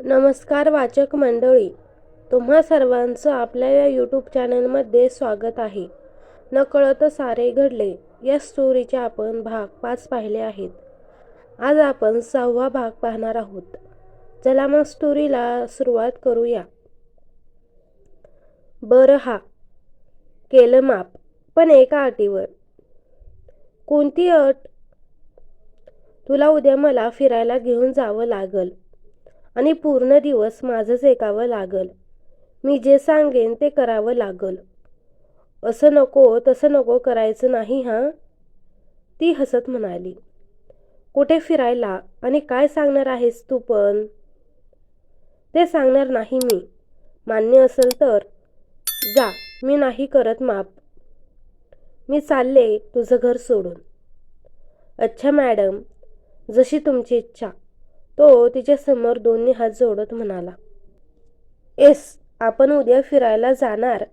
नमस्कार वाचक मंडळी तुम्हा सर्वांचं आपल्या या यूट्यूब चॅनलमध्ये स्वागत आहे. नकळत सारे घडले या स्टोरीचे आपण भाग पाच पाहिले आहेत. आज आपण सहावा भाग पाहणार आहोत. चला मग स्टोरीला सुरुवात करूया. बरं हा केलं माप पण एका अटीवर. कोणती अट? तुला उद्या मला फिरायला घेऊन जावं लागल. आणि पूर्ण दिवस माझंच ऐकावं लागल. मी जे सांगेन ते करावं लागल. असं नको तसं नको करायचं नाही हां? ती हसत म्हणाली. कुठे फिरायला आणि काय सांगणार आहेस तू पण? ते सांगणार नाही मी. मान्य असेल तर. जा मी नाही करत माप. मी चालले तुझं घर सोडून. अच्छा मॅडम. जशी तुमची इच्छा. तो तिच्यासमोर दोन्ही हात जोडत म्हणाला एस आपण उद्या फिरायला जाणार.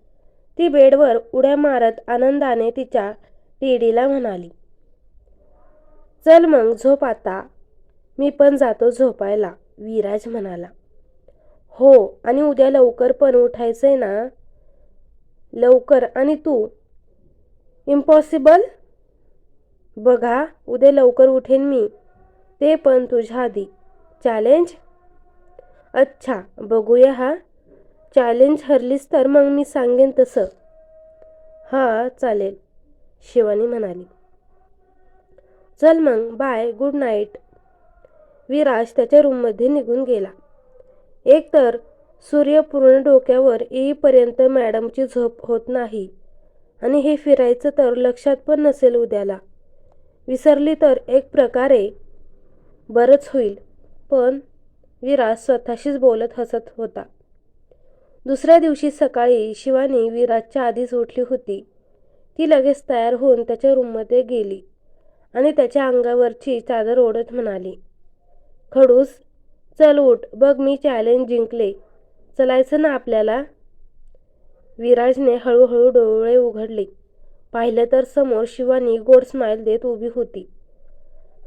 ती बेडवर उड्या मारत आनंदाने तिच्या टीडीला म्हणाली चल मग झोप आता. मी पण जातो झोपायला विराज म्हणाला. हो आणि उद्या लवकर पण उठायचंय ना. लवकर? आणि तू? इम्पॉसिबल? बघा उद्या लवकर उठेन मी. ते पण तुझ्या आधी. चॅलेंज अच्छा बघूया हा. चॅलेंज हरलीस तर मग मी सांगेन तसं. हां चालेल. शिवानी म्हणाली. चल मग बाय गुड नाईट विराज त्याच्या रूममध्ये निघून गेला. एकतर सूर्य पूर्ण डोक्यावर येईपर्यंत मॅडमची झोप होत नाही आणि हे फिरायचं तर लक्षात पण नसेल उद्याला. विसरली तर एक प्रकारे बरंच होईल. पण विराज स्वतःशीच बोलत हसत होता. दुसऱ्या दिवशी सकाळी शिवानी विराजच्या आधीच उठली होती. ती लगेच तयार होऊन त्याच्या रूममध्ये गेली आणि त्याच्या अंगावरची चादर ओढत म्हणाली खडूस चल उठ बघ मी चॅलेंज जिंकले. चलायचं ना आपल्याला? विराजने हळूहळू डोळे उघडले. पाहिलं तर समोर शिवानी गोड स्माईल देत उभी होती.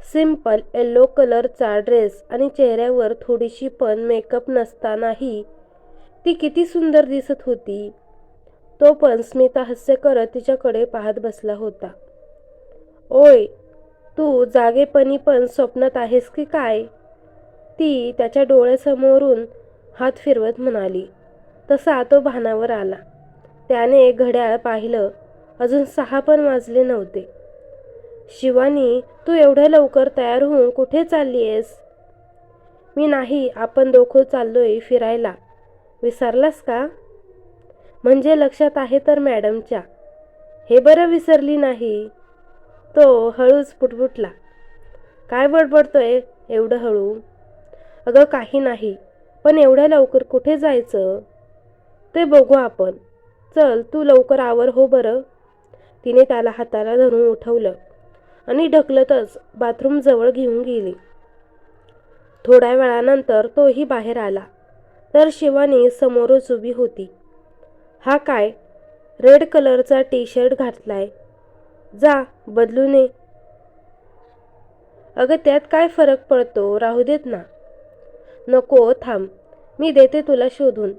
सिंपल येल्लो कलरचा ड्रेस आणि चेहऱ्यावर थोडीशी पण मेकअप नसतानाही ती किती सुंदर दिसत होती. तो पण स्मिता हास्य करत तिच्याकडे पाहत बसला होता. ओय तू जागेपणी पण स्वप्नात आहेस की काय? ती त्याच्या डोळ्यासमोरून हात फिरवत म्हणाली. तसा तो भानावर आला. त्याने घड्याळ पाहिलं. अजून सहा पण वाजले नव्हते. शिवानी तू एवढ्या लवकर तयार होऊन कुठे चालली आहेस? मी नाही आपण दोघं चाललोय फिरायला. विसरलास का? म्हणजे लक्षात आहे तर मॅडमच्या. हे बरं विसरली नाही. तो हळूच पुटपुटला. काय बडबडतोय एवढं हळू? अगं काही नाही. पण एवढ्या लवकर कुठे जायचं? ते बघू आपण. चल तू लवकर आवर हो बरं. तिने त्याला हाताला धरून उठवलं. आणि ढकलतच बाथरूमजवळ घेऊन गेली. थोड्या वेळानंतर तोही बाहेर आला. तर शिवानी समोरच उभी होती. हा काय? रेड कलरचा टी शर्ट घातलाय. जा बदलू नये अगं त्यात काय फरक पडतो? राहू देत ना. नको थांब. मी देते तुला शोधून.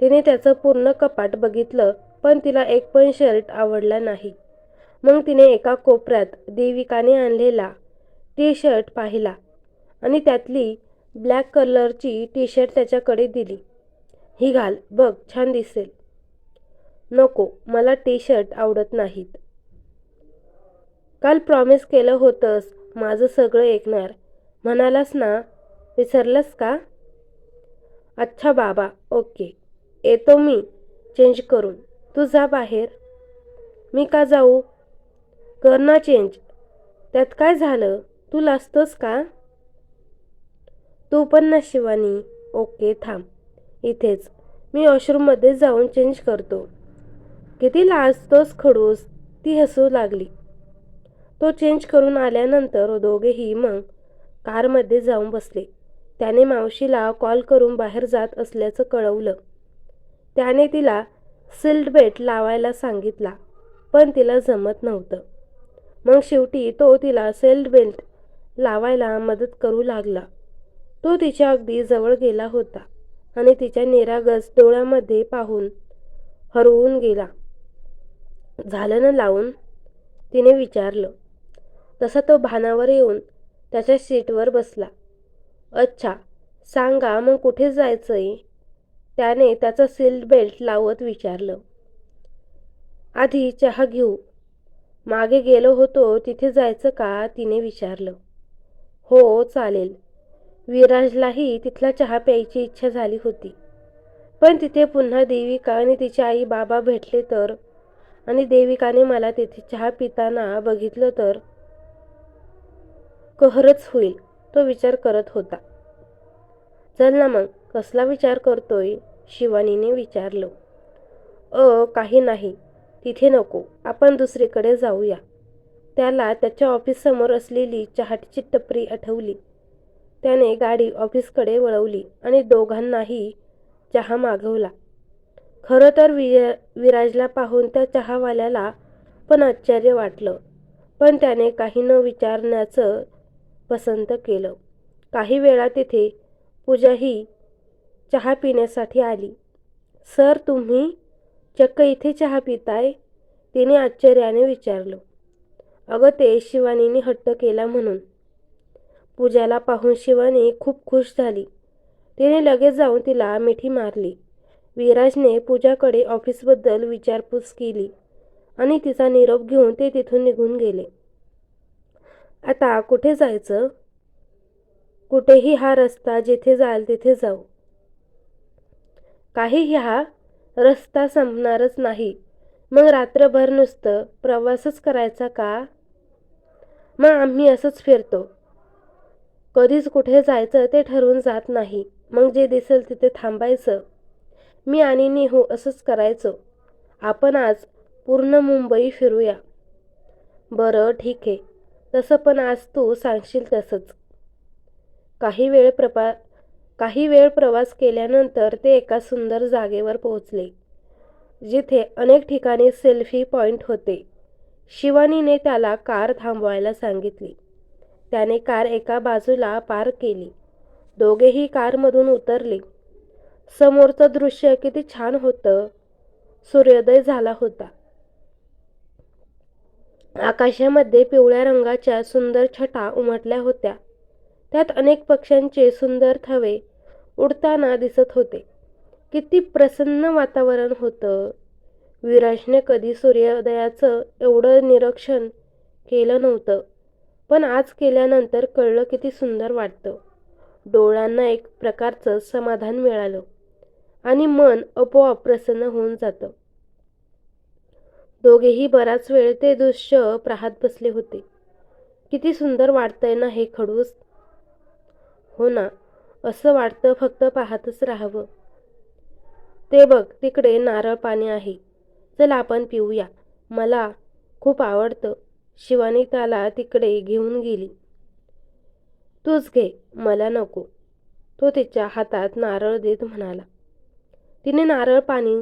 तिने त्याचं पूर्ण कपाट बघितलं पण तिला एक पण शर्ट आवडला नाही. मग तिने एका कोपऱ्यात देविकाने आणलेला टी शर्ट पाहिला आणि त्यातली ब्लॅक कलरची टी शर्ट त्याच्याकडे दिली. ही घाल बघ छान दिसेल. नको मला टी शर्ट आवडत नाहीत. काल प्रॉमिस केलं होतंस माझं सगळं ऐकणार. म्हणालास ना विसरलंस का? अच्छा बाबा ओके. येतो मी चेंज करून. तू जा बाहेर. मी का जाऊ? कर ना चेंज त्यात काय झालं? तू लाजतोस का? तू पण ना शिवानी. ओके थांब. इथेच. मी वॉशरूममध्ये जाऊन चेंज करतो. किती लाजतोस खडूस. ती हसू लागली. तो चेंज करून आल्यानंतर दोघेही मग कारमध्ये जाऊन बसले. त्याने मावशीला कॉल करून बाहेर जात असल्याचं कळवलं. त्याने तिला सिल्ड बेट लावायला सांगितला पण तिला जमत नव्हतं. मग शेवटी तो तिला सेल्ड बेल्ट लावायला मदत करू लागला. तो तिच्या अगदी जवळ गेला होता आणि तिच्या निरागस डोळ्यामध्ये पाहून हरवून गेला. झालं ना लावून? तिने विचारलं. तसा तो भानावर येऊन त्याच्या सीटवर बसला. अच्छा सांगा मग कुठे जायचंय? त्याने त्याचा सीट बेल्ट लावत विचारलं. आधी चहा घेऊ. मागे गेलो होतो तिथे जायचं का? तिने विचारलं. हो चालेल. विराजलाही तिथला चहा प्यायची इच्छा झाली होती. पण तिथे पुन्हा देविका आणि तिची आई बाबा भेटले तर आणि देविकाने मला तिथे चहा पिताना बघितलं तर कहरच होईल तो विचार करत होता. चल ना मग कसला विचार करतोय? शिवानीने विचारलं. अ काही नाही. तिथे नको आपण दुसरीकडे जाऊया. त्याला त्याच्या ऑफिससमोर असलेली चहाटीची टपरी आठवली. त्याने गाडी ऑफिसकडे वळवली आणि दोघांनाही चहा मागवला. खरं तर विरा विराजला पाहून त्या चहावाल्याला पण आश्चर्य वाटलं पण त्याने काही न विचारण्याचं पसंत केलं. काही वेळा तिथे पूजाही चहा पिण्यासाठी आली. सर तुम्ही चक्क इथे चहा पिताय? तिने आश्चर्याने विचारलं. अगं ते शिवानीने हट्ट केला म्हणून. पूजाला पाहून शिवानी खूप खुश झाली. तिने लगेच जाऊन तिला मिठी मारली. विराजने पूजाकडे ऑफिसबद्दल विचारपूस केली आणि तिचा निरोप घेऊन ते तिथून निघून गेले. आता कुठे जायचं? कुठेही हा रस्ता जिथे जाल तिथे जाऊ. काही ह्या रस्ता संपणारच नाही. मग रात्रभर नुसतं प्रवासच करायचा का? मग आम्ही असंच फिरतो. कधीच कुठे जायचं ते ठरवून जात नाही. मग जे दिसेल तिथे थांबायचं. मी आणि नेहू असंच करायचो. आपण आज पूर्ण मुंबई फिरूया. बरं ठीक आहे. तसं पण आज तू सांगशील तसंच. काही वेळ प्रपा काही वेळ प्रवास केल्यानंतर ते एका सुंदर जागेवर पोहोचले जिथे अनेक ठिकाणी सेल्फी पॉईंट होते. शिवानीने त्याला कार थांबवायला सांगितली. त्याने कार एका बाजूला पार्क केली. दोघेही कारमधून उतरले. समोरचं दृश्य किती छान होतं. सूर्योदय झाला होता. आकाशामध्ये पिवळ्या रंगाच्या सुंदर छटा उमटल्या होत्या. त्यात अनेक पक्ष्यांचे सुंदर थवे उडताना दिसत होते. किती प्रसन्न वातावरण होतं. विराजने कधी सूर्योदयाचं एवढं निरीक्षण केलं नव्हतं. पण आज केल्यानंतर कळलं किती सुंदर वाटतं. डोळ्यांना एक प्रकारचं समाधान मिळालं. आणि मन आपोआप प्रसन्न होऊन जातं. दोघेही बराच वेळ ते दृश्य पाहत बसले होते. किती सुंदर वाटतंय ना हे खडूस? हो ना. असं वाटतं फक्त पाहतच राहावं. ते बघ तिकडे नारळ पाणी आहे. चल आपण पिऊया. मला खूप आवडतं. शिवानी त्याला तिकडे घेऊन गेली. तूच घे मला नको. तो तिच्या हातात नारळ देत म्हणाला. तिने नारळ पाणी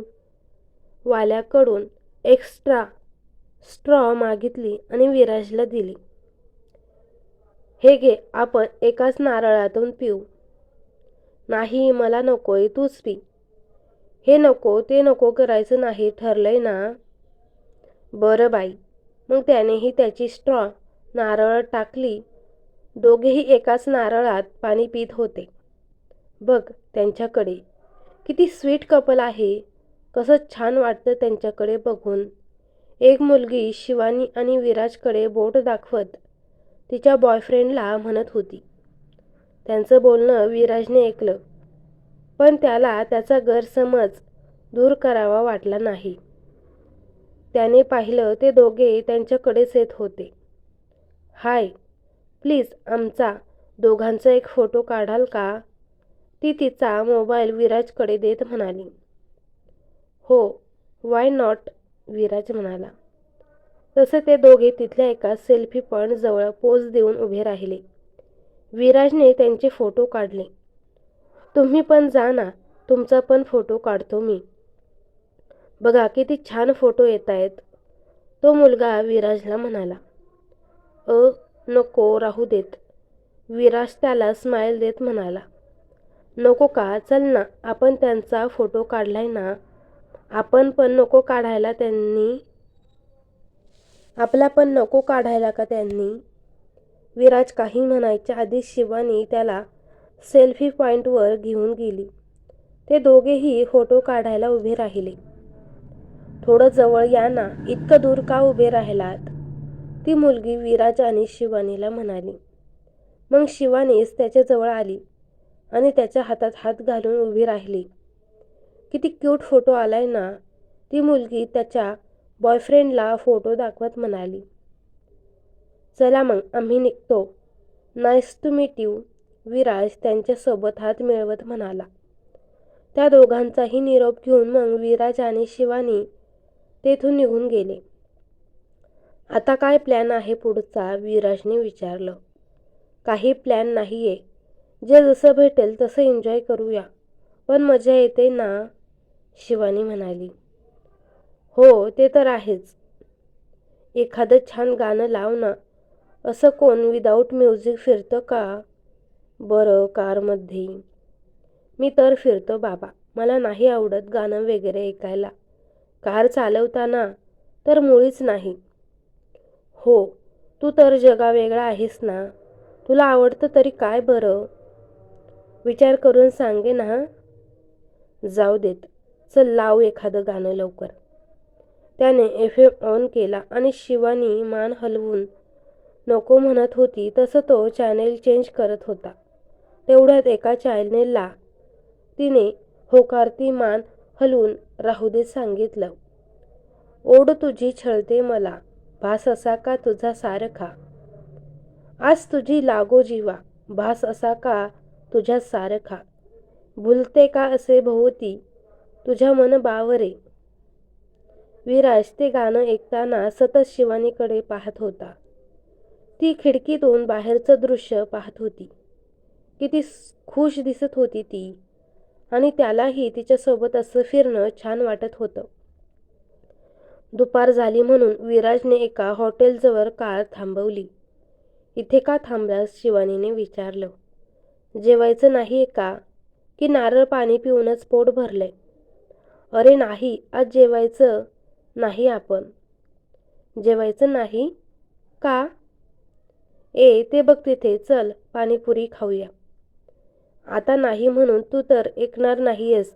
वाल्याकडून एक्स्ट्रा स्ट्रॉ मागितली आणि विराजला दिली. हे घे आपण एकाच नारळातून पिऊ. नाही मला नकोय तूच पी. हे नको ते नको करायचं नाही ठरलंय ना? बरं बाई. मग त्यानेही त्याची स्ट्रॉ नारळ टाकली. दोघेही एकाच नारळात पाणी पित होते. बघ त्यांच्याकडे. किती स्वीट कपल आहे. कसं छान वाटतं त्यांच्याकडे बघून. एक मुलगी शिवानी आणि विराजकडे बोट दाखवत तिच्या बॉयफ्रेंडला म्हणत होती. त्यांचं बोलणं विराजने ऐकलं. पण त्याला त्याचा गैरसमज दूर करावा वाटला नाही. त्याने पाहिलं ते दोघे त्यांच्याकडेच येत होते. हाय प्लीज आमचा दोघांचा एक फोटो काढाल का? ती तिचा मोबाईल विराजकडे देत म्हणाली. हो वाय नॉट विराज म्हणाला. तसे ते दोघे तिथल्या एका सेल्फी पॉईंट जवळ पोज देऊन उभे राहिले. विराजने त्यांचे फोटो काढले. तुम्ही पण जा ना तुमचा पण फोटो काढतो मी. बघा किती छान फोटो येत आहेत. तो मुलगा विराजला म्हणाला अ नको राहू देत. विराज त्याला स्माईल देत म्हणाला नको का? चल ना आपण त्यांचा फोटो काढलाय ना. आपण पण नको काढायला त्यांनी आपला पण नको काढायला का त्यांनी? विराज काही म्हणायच्या आधी शिवानी त्याला सेल्फी पॉईंटवर घेऊन गेली. ते दोघेही फोटो काढायला उभे राहिले. थोडं जवळ या ना इतकं दूर का उभे राहिलात? ती मुलगी विराज आणि शिवानीला म्हणाली. मग शिवानीच त्याच्याजवळ आली आणि त्याच्या हातात हात घालून उभी राहिली. किती क्यूट फोटो आलाय ना? ती मुलगी त्याच्या बॉयफ्रेंडला फोटो दाखवत म्हणाली. चला मग आम्ही निघतो. Nice to meet you Viraj त्यांच्यासोबत हात मिळवत म्हणाला. त्या दोघांचाही निरोप घेऊन मग विराज आणि शिवानी तेथून निघून गेले. आता काय प्लॅन आहे पुढचा? विराजने विचारलं. काही प्लॅन नाही आहे जे जसं भेटेल तसं एन्जॉय करूया. पण मजा येते ना? शिवानी म्हणाली. हो ते तर आहेच. एखादं छान गाणं लाव ना. असं कोण विदाऊट म्युझिक फिरतं का? बरं कारमध्ये. मी तर फिरतो बाबा. मला नाही आवडत गाणं वगैरे ऐकायला. कार चालवताना तर मुळीच नाही. हो तू तर जगावेगळा आहेस ना. तुला आवडतं तरी काय बरं? विचार करून सांगे ना. जाऊ देत. चल लाव एखादं गाणं लवकर. त्याने एफ एम ऑन केला आणि शिवानी मान हलवून नको म्हणत होती तसं तो चॅनेल चेंज करत होता. तेवढ्यात एका चॅनेलला तिने होकारती मान हलवून राहू दे सांगितलं ओढ तुझी छळते मला भास असा का तुझा सारखा? आज तुझी लागो जीवा भास असा का तुझ्या सारखा? भुलते का असे भोवती? तुझ्या मन बावरे. विराज ते गाणं ऐकताना सतत शिवानीकडे पाहत होता. ती खिडकीतून बाहेरचं दृश्य पाहत होती. किती खुश दिसत होती ती आणि त्यालाही तिच्यासोबत असं फिरणं छान वाटत होतं. दुपार झाली म्हणून विराजने एका हॉटेलजवळ कार थांबवली. इथे का थांबलास शिवानीने विचारलं. जेवायचं नाही का? की नारळ पाणी पिऊनच पोट भरलंय? अरे नाही आज जेवायचं नाही आपण. जेवायचं नाही? का? ए ते बघ तिथे चल पाणीपुरी खाऊया. आता नाही म्हणून तू तर ऐकणार नाहीयेस.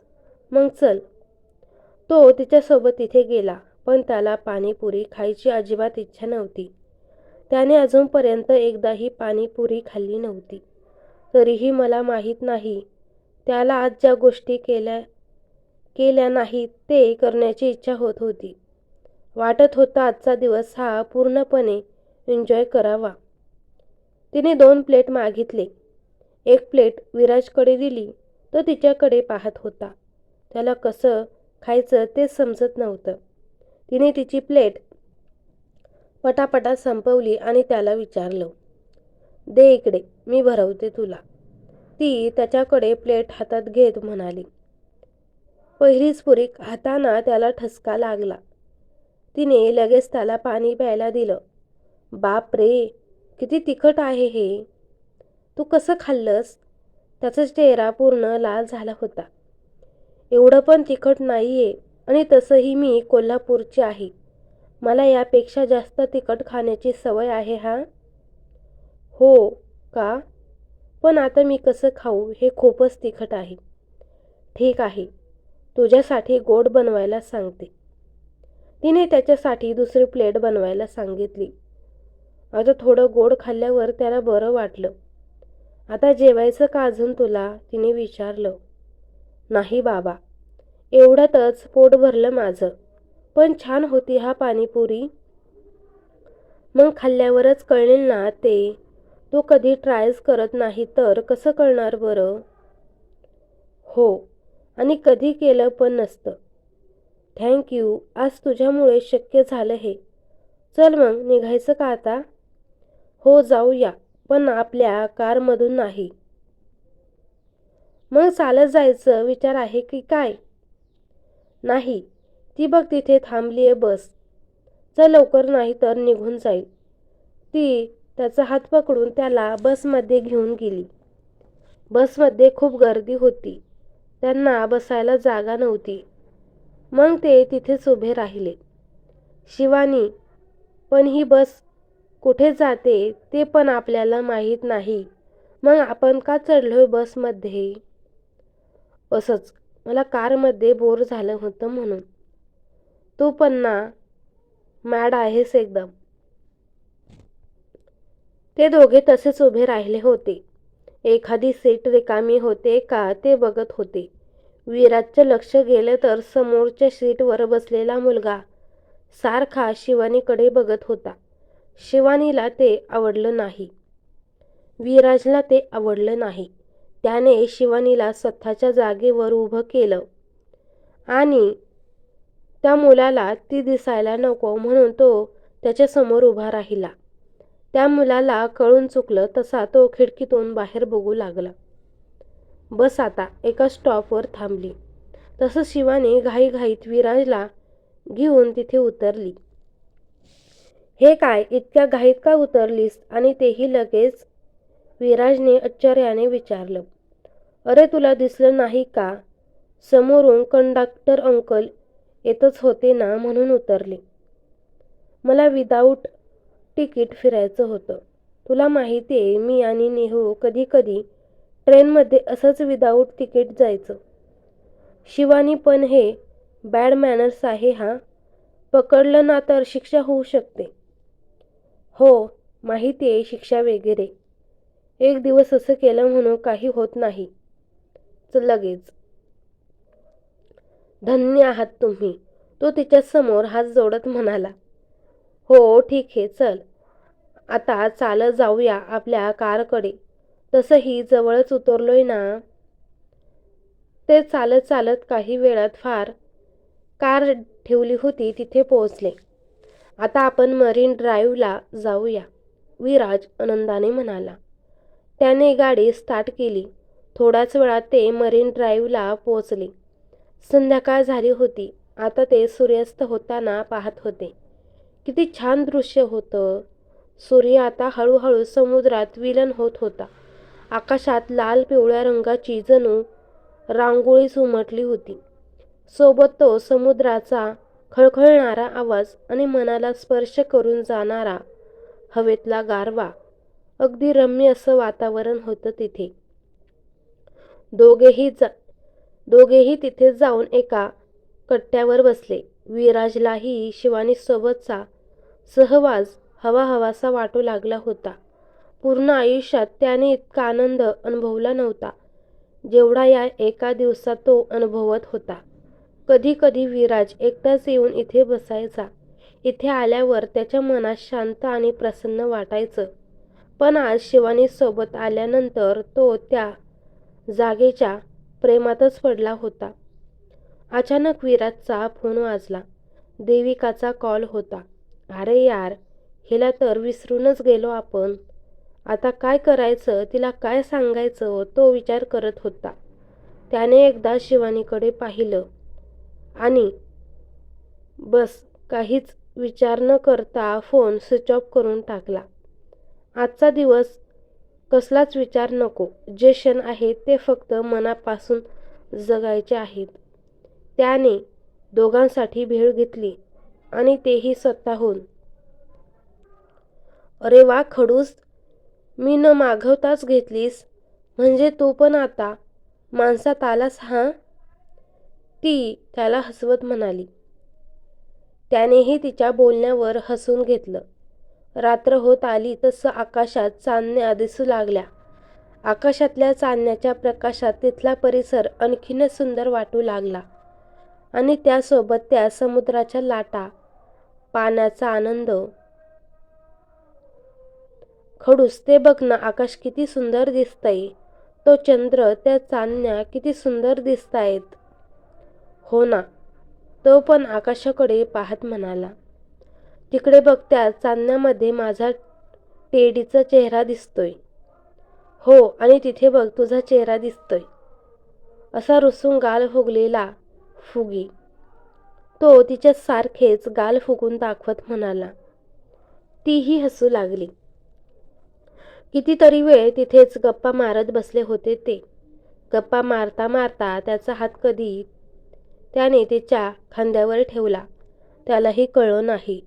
मग चल. तो तिच्यासोबत तिथे गेला पण त्याला पाणीपुरी खायची अजिबात इच्छा नव्हती. त्याने अजूनपर्यंत एकदाही पाणीपुरी खाल्ली नव्हती. तरीही मला माहीत नाही त्याला आज ज्या गोष्टी केल्या केल्या नाहीत ते करण्याची इच्छा होत होती. वाटत होता आजचा दिवस हा पूर्णपणे एन्जॉय करावा. तिने दोन प्लेट मागितले. एक प्लेट विराजकडे दिली. तो तिच्याकडे पाहत होता. त्याला कसं खायचं ते समजत नव्हतं. तिने तिची प्लेट पटापटा संपवली आणि त्याला विचारलं दे इकडे मी भरवते तुला. ती त्याच्याकडे प्लेट हातात घेत म्हणाली. पहिलीच पुरी खाताना त्याला ठसका लागला. तिने लगेच त्याला पाणी प्यायला दिलं. बाप रे किती तिखट आहे हे? तू कसं खाल्लंस? त्याचा चेहरा पूर्ण लाल झाला होता. एवढं पण तिखट नाही आहे आणि तसंही मी कोल्हापूरची आहे. मला यापेक्षा जास्त तिखट खाण्याची सवय आहे हा? हो का? पण आता मी कसं खाऊ हे खूपच तिखट आहे. ठीक आहे तुझ्यासाठी गोड बनवायला सांगते. तिने त्याच्यासाठी दुसरी प्लेट बनवायला सांगितली. आता थोडं गोड खाल्ल्यावर त्याला बरं वाटलं. आता जेवायचं का अजून तुला? तिने विचारलं. नाही बाबा. एवढ्यातच पोट भरलं माझं. पण छान होती हा पाणीपुरी. मग खाल्ल्यावरच कळेल ना ते. तू कधी ट्रायच करत नाही तर कसं कळणार बरं? हो. आणि कधी केलं पण नसतं. थँक्यू आज तुझ्यामुळे शक्य झालं हे. चल मग निघायचं का आता? हो जाऊया पण आपल्या कारमधून नाही. मग चालत जायचं विचार आहे की काय? नाही ती बघ तिथे थांबली आहे बस. चल लवकर नाही तर निघून जाईल. ती त्याचा हात पकडून त्याला बसमध्ये घेऊन गेली. बसमध्ये खूप गर्दी होती. त्यांना बसायला जागा नव्हती. मग ते तिथेच उभे राहिले. शिवानी पण ही बस कुठे जाते ते पण आपल्याला माहीत नाही. मग आपण का चढलो बसमध्ये? असंच मला कारमध्ये बोर झालं होतं म्हणून. तू पण ना मॅड आहेस एकदम. ते दोघे तसेच उभे राहिले होते. एखादी सीट रिकामी होते का ते बघत होते. विराजचं लक्ष गेलं तर समोरच्या सीटवर बसलेला मुलगा सारखा शिवानीकडे बघत होता. शिवानीला ते आवडलं नाही. विराजला ते आवडलं नाही. त्याने शिवानीला स्वतःच्या जागेवर उभं केलं. आणि त्या मुलाला ती दिसायला नको म्हणून तो त्याच्यासमोर उभा राहिला. त्या मुलाला कळून चुकलं तसा तो खिडकीतून बाहेर बघू लागला. बस आता एका स्टॉपवर थांबली. तसं शिवानी घाईघाईत विराजला घेऊन तिथे उतरली. हे काय इतक्या घाईत का उतरलीस? आणि तेही लगेच विराजने आश्चर्याने विचारलं. अरे तुला दिसलं नाही का? समोरून कंडक्टर अंकल येतच होते ना म्हणून उतरले. मला विदाऊट तिकीट फिरायचं होतं. तुला माहिती आहे मी आणि नेहू कधी कधी ट्रेनमध्ये असंच विदाऊट तिकीट जायचं. शिवानी पण हे बॅड मॅनर्स आहे हा. पकडलं ना तर शिक्षा होऊ शकते. हो माहिती आहे शिक्षा वगैरे. एक दिवस असं केलं म्हणून काही होत नाही. चल लगेच. धन्य आहात तुम्ही. तो तिच्यासमोर हात जोडत म्हणाला. हो ठीक आहे चल. आता चालत जाऊया आपल्या कारकडे. तसंही जवळच उतरलोय ना? ते चालत चालत काही वेळात फार कार ठेवली होती तिथे पोहोचले. आता आपण मरीन ड्राईव्हला जाऊया. विराज आनंदाने म्हणाला. त्याने गाडी स्टार्ट केली. थोड्याच वेळात ते मरीन ड्राईव्हला पोचले संध्याकाळ झाली होती. आता ते सूर्यास्त होताना पाहत होते. किती छान दृश्य होतं. सूर्य आता हळूहळू समुद्रात विलन होत होता. आकाशात लाल पिवळ्या रंगाची जणू रांगोळीच उमटली होती. सोबत तो समुद्राचा खळखळणारा आवाज आणि मनाला स्पर्श करून जाणारा हवेतला गारवा. अगदी रम्य असं वातावरण होतं तिथे. दोघेही जा दोघेही तिथे जाऊन एका कट्ट्यावर बसले. विराजलाही शिवानीसोबतचा सहवास हवा हवासा वाटू लागला होता. पूर्ण आयुष्यात त्याने इतका आनंद अनुभवला नव्हता जेवढा या एका दिवसात तो अनुभवत होता. कधी कधी विराज एकटाच येऊन इथे बसायचा. इथे आल्यावर त्याच्या मनात शांत आणि प्रसन्न वाटायचं. पण आज शिवानीसोबत आल्यानंतर तो त्या जागेच्या प्रेमातच पडला होता. अचानक विराजचा फोन वाजला. देविकाचा कॉल होता. अरे यार हिला तर विसरूनच गेलो आपण. आता काय करायचं तिला काय सांगायचं? तो विचार करत होता. त्याने एकदा शिवानीकडे पाहिलं. आणि बस काहीच विचार न करता फोन स्विच ऑफ करून टाकला. आजचा दिवस कसलाच विचार नको. जे क्षण आहेत ते फक्त मनापासून जगायचे आहेत. त्याने दोघांसाठी भेळ घेतली आणि तेही स्वतःहून. अरे वा खडूस मी न मागवताच घेतलीस. म्हणजे तू पण आता माणसात आलास हां? ती त्याला हसवत म्हणाली. त्यानेही तिच्या बोलण्यावर हसून घेतलं. रात्र होत आली तसं आकाशात चांदण्या दिसू लागल्या. आकाशातल्या चांदण्याच्या प्रकाशात तिथला परिसर आणखीनच सुंदर वाटू लागला. आणि त्यासोबत त्या समुद्राच्या लाटा पाण्याचा आनंद. खडूस ते बघ ना आकाश किती सुंदर दिसतंय. तो चंद्र त्या चांदण्या किती सुंदर दिसतायत. हो ना. तो पण आकाशाकडे पाहत म्हणाला. तिकडे बघ त्या चांदण्यामध्ये माझा टेडीचा चेहरा दिसतोय. हो आणि तिथे बघ तुझा चेहरा दिसतोय. असा रुसून गाल फुगलेला फुगी. तो तिच्या सारखेच गाल फुगून दाखवत म्हणाला. तीही हसू लागली. कितीतरी वेळ तिथेच गप्पा मारत बसले होते ते. गप्पा मारता मारता त्याचा हात कधी त्याने तिच्या खांद्यावर ठेवला. त्यालाही कळलं नाही.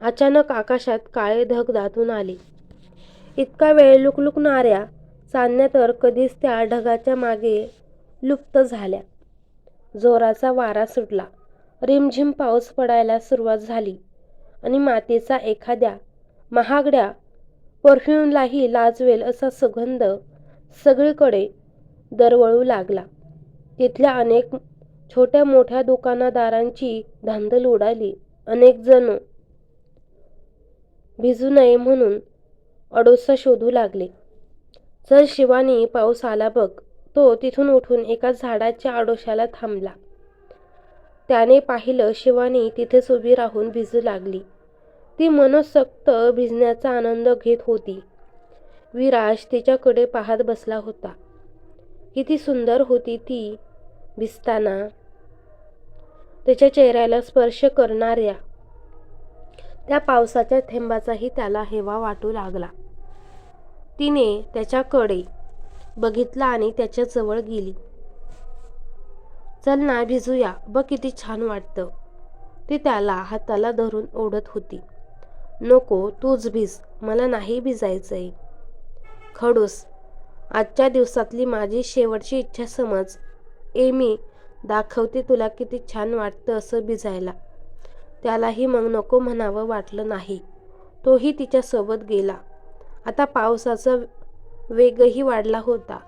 अचानक आकाशात काळे ढग दाटून आले. इतका वेळ लुकलुकणाऱ्या चांदण्या तर कधीच त्या ढगाच्या मागे लुप्त झाल्या. जोराचा वारा सुटला. रिमझिम पाऊस पडायला सुरुवात झाली आणि मातीचा एखाद्या महागड्या परफ्यूमलाही लाजवेल असा सुगंध सगळीकडे दरवळू लागला. तिथल्या अनेक छोट्या मोठ्या दुकानदारांची धांदल उडाली. अनेक जण भिजू नये म्हणून अडोसा शोधू लागले. चल शिवानी पाऊस आला बघ. तो तिथून उठून एका झाडाच्या आडोशाला थांबला. त्याने पाहिलं शिवानी तिथेच उभी राहून भिजू लागली. ती मनोसक्त भिजण्याचा आनंद घेत होती. विराज तिच्याकडे पाहत बसला होता. किती सुंदर होती ती भिजताना. तिच्या चेहऱ्याला स्पर्श करणाऱ्या त्या पावसाच्या थेंबाचाही त्याला हेवा वाटू लागला. तिने त्याच्याकडे बघितला आणि त्याच्याजवळ गेली. चल ना भिजूया बघ किती छान वाटतं. ती त्याला हाताला धरून ओढत होती. नको तूच भिज मला नाही भिजायचंय. खडूस आजच्या दिवसातली माझी शेवटची इच्छा समज. ए मी दाखवते तुला किती छान वाटतं असं भिजायला. त्यालाही मग नको म्हणावं वाटलं नाही. तोही तिच्यासोबत गेला. आता पावसाचा वेगही वाढला होता.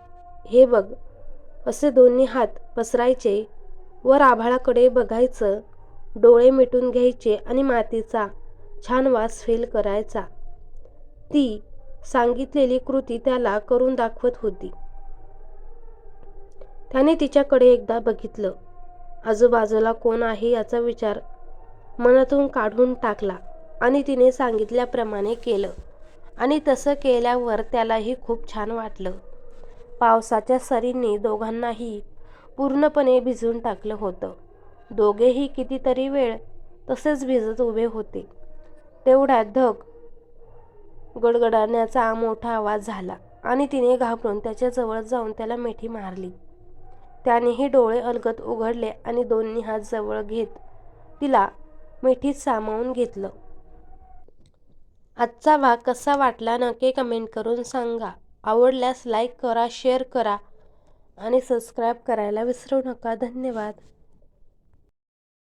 हे बघ असे दोन्ही हात पसरायचे वर आभाळाकडे बघायचं डोळे मिटून घ्यायचे आणि मातीचा छान वास फेल करायचा. ती सांगितलेली कृती त्याला करून दाखवत होती. त्याने तिच्याकडे एकदा बघितलं. आजूबाजूला कोण आहे याचा विचार मनातून काढून टाकला आणि तिने सांगितल्याप्रमाणे केलं. आणि तसं केल्यावर त्यालाही खूप छान वाटलं. पावसाच्या सरींनी दोघांनाही पूर्णपणे भिजून टाकलं होतं. दोघेही कितीतरी वेळ तसेच भिजत उभे होते. तेवढ्यात धग गडगडाण्याचा मोठा आवाज झाला आणि तिने घाबरून त्याच्याजवळ जाऊन त्याला मिठी मारली. त्यानेही डोळे अलगद उघडले आणि दोन्ही हात जवळ घेत तिला मिठीत सामावून घेतलं. आजचा भाग कसा वाटला नक्की कमेंट करून सांगा. आवडल्यास लाईक करा शेअर करा आणि सबस्क्राईब करायला विसरू नका. धन्यवाद.